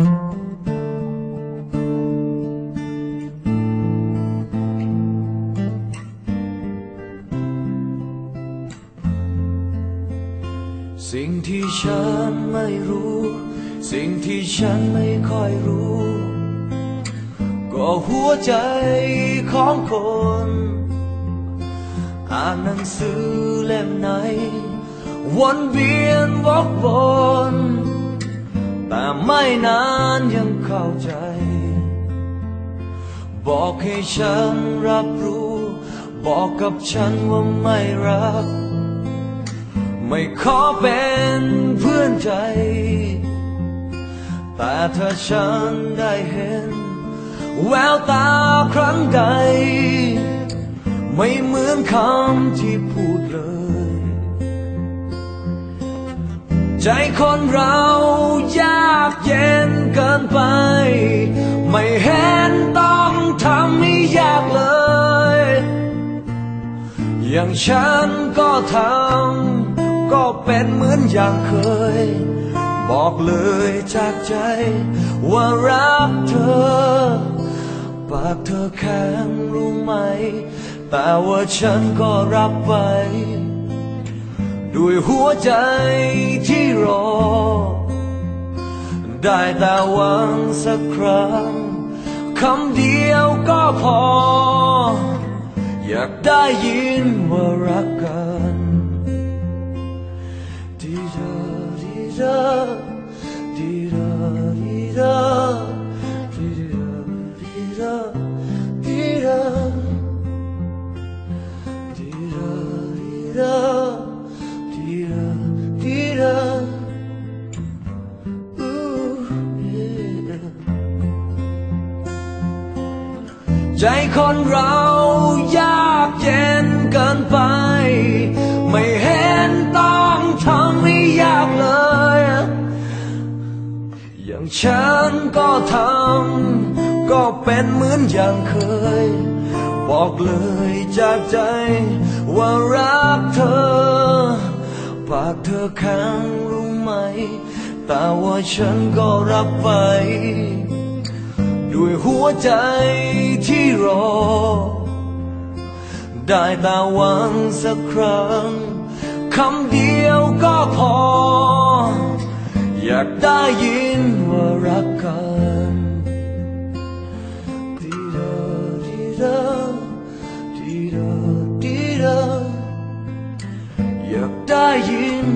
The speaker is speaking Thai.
สิ่งที่ฉันไม่รู้ สิ่งที่ฉันไม่ค่อยรู้ ก็หัวใจของคน อ่านหนังสือเล่มไหน วนเวียนวกวน แต่ไม่นานยังเข้าใจ บอกให้ฉันรับรู้ บอกกับฉันว่าไม่รัก ไม่ขอเป็นเพื่อนใจ แต่ถ้าฉันได้เห็น แววตาครั้งใด ไม่เหมือนคำที่พูดเลย ใจคนเรายากเย็นเกินไป ไม่เห็นต้องทำให้ยากเลย อย่างฉันก็ทำก็เป็นเหมือนอย่างเคย บอกเลยจากใจว่ารักเธอ ปากเธอแข็งรู้ไหม แต่ว่าฉันก็รับไป ด้วยหัวใจที่รอ ได้แต่หวังสักครั้งคำเดียวก็พอ อยากได้ยินว่ารักกันดีดาดีดาดีดาดีดาดีดาดีด ใจคนเรายากเย็นเกินไป ไม่เห็นต้องทำให้ยากเลย อย่างฉันก็ทำก็เป็นเหมือนอย่างเคย บอกเลยจากใจว่ารักเธอ ปากเธอแข็งรู้ไหม แต่ว่าฉันก็รับไป ด้วยหัวใจที่รอ ได้แต่หวังสักครั้งคำเดียวก็พอ อยากได้ยินว่ารักกันดีดาดีดาดีดาดีดาอยากได้ยิน